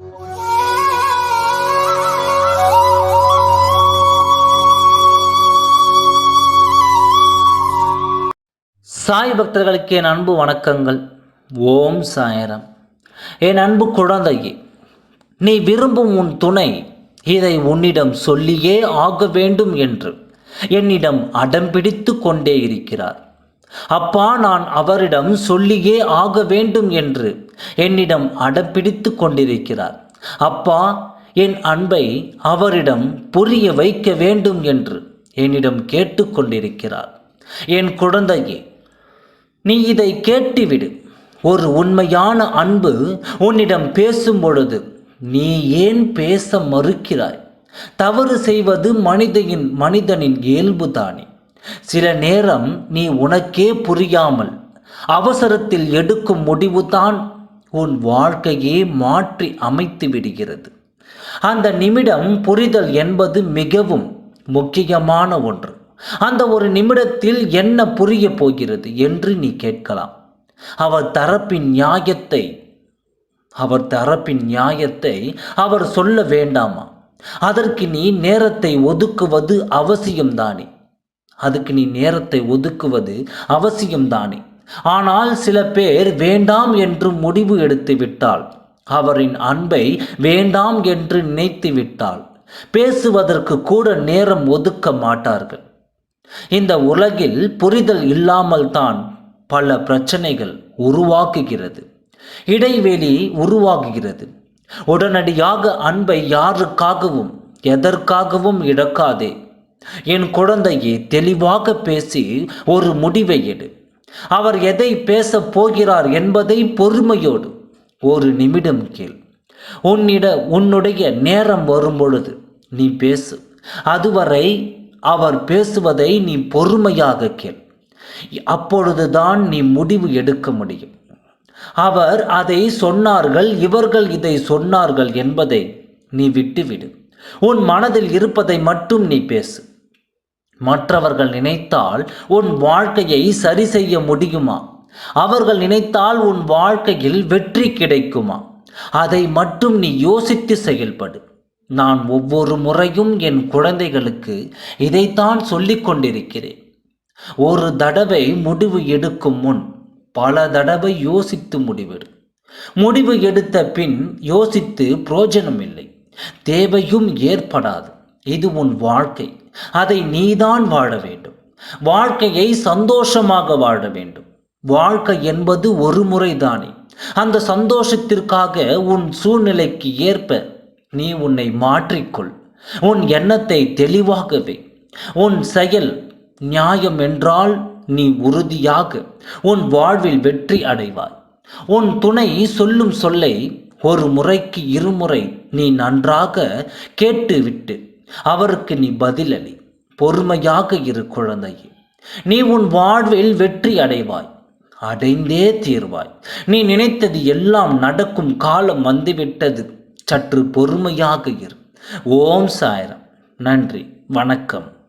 சாய் பக்தர்களுக்கு என் அன்பு வணக்கங்கள். ஓம் சாயரம். என் அன்பு குழந்தையே நீ விரும்பும் உன் துணை இதை உன்னிடம் சொல்லியே ஆக வேண்டும் என்று என்னிடம் அடம்பிடித்து கொண்டே இருக்கிறார். அப்பா நான் அவரிடம் சொல்லியே ஆக வேண்டும் என்று என்னிடம் அடப்பிடித்து கொண்டிருக்கிறார். அப்பா என் அன்பை அவரிடம் புரிய வைக்க வேண்டும் என்று என்னிடம் கேட்டுக்கொண்டிருக்கிறார் என் குழந்தையே நீ இதை கேட்டுவிடு. ஒரு உண்மையான அன்பு உன்னிடம் பேசும் பொழுது நீ ஏன் பேச மறுக்கிறாய்? தவறு செய்வது மனிதனின் மனிதனின் இயல்புதானே. சில நேரம் நீ உனக்கே புரியாமல் அவசரத்தில் எடுக்கும் முடிவுதான் உன் வாழ்க்கையே மாற்றி அமைத்து விடுகிறது. அந்த நிமிடம் புரிதல் என்பது மிகவும் முக்கியமான ஒன்று. அந்த ஒரு நிமிடத்தில் என்ன புரிய போகிறது என்று நீ கேட்கலாம். அவர் தரப்பின் நியாயத்தை அவர் தரப்பின் நியாயத்தை அவர் சொல்ல வேண்டாமா? அதற்கு நீ நேரத்தை ஒதுக்குவது அவசியம்தானே? அதுக்கு நீ நேரத்தை ஒதுக்குவது அவசியம்தானே? ஆனால் சில பேர் வேண்டாம் என்று முடிவு எடுத்து விட்டால் அவரின் அன்பை வேண்டாம் என்று நினைத்து விட்டால் பேசுவதற்கு கூட நேரம் ஒதுக்க மாட்டார்கள். இந்த உலகில் புரிதல் இல்லாமல் தான் பல பிரச்சனைகள் உருவாக்குகிறது. இடைவெளி உருவாகுகிறது. உடனடியாக அன்பை யாருக்காகவும் எதற்காகவும் இழக்காதே. என் குழந்தையை தெளிவாக பேசி ஒரு முடிவை எடு. அவர் எதை பேசப் போகிறார் என்பதை பொறுமையோடு ஒரு நிமிடம் கேள். உன்னிட உன்னுடைய நேரம் வரும் பொழுது நீ பேசு. அதுவரை அவர் பேசுவதை நீ பொறுமையாக கேள். அப்பொழுதுதான் நீ முடிவு எடுக்க முடியும். அவர் அதை சொன்னார்கள் இவர்கள் இதை சொன்னார்கள் என்பதை நீ விட்டுவிடு. உன் மனதில் இருப்பதை மட்டும் நீ பேசு. மற்றவர்கள் நினைத்தால் உன் வாழ்க்கையை சரி செய்ய முடியுமா? அவர்கள் நினைத்தால் உன் வாழ்க்கையில் வெற்றி கிடைக்குமா? அதை மட்டும் நீ யோசித்து செயல்படு. நான் ஒவ்வொரு முறையும் என் குழந்தைகளுக்கு இதைத்தான் சொல்லிக் கொண்டிருக்கிறேன். ஒரு தடவை முடிவு எடுக்கும் முன் பல தடவை யோசித்து முடிவெடு. முடிவு எடுத்த பின் யோசித்து புரோஜனம் இல்லை தேவையும் ஏற்படாது. இது உன் வாழ்க்கை. அதை நீதான் வாழ வேண்டும். வாழ்க்கையை சந்தோஷமாக வாழ வேண்டும். வாழ்க்கை என்பது ஒரு முறைதானே. அந்த சந்தோஷத்திற்காக உன் சூழ்நிலைக்கு ஏற்ப நீ உன்னை மாற்றிக்கொள். உன் எண்ணத்தை தெளிவாகவே. உன் செயல் நியாயம் என்றால் நீ உறுதியாக உன் வாழ்வில் வெற்றி அடைவாய். உன் துணை சொல்லும் சொல்லை ஒரு முறைக்கு இருமுறை நீ நன்றாக கேட்டுவிட்டு அவருக்கு நீ பதிலளி பொறுமையாக இரு குழந்தையே. நீ உன் வாழ்வில் வெற்றி அடைவாய். அடைந்தே தீர்வாய். நீ நினைத்தது எல்லாம் நடக்கும் காலம் வந்துவிட்டது. சற்று பொறுமையாக இரு. ஓம் சாயரம். நன்றி. வணக்கம்.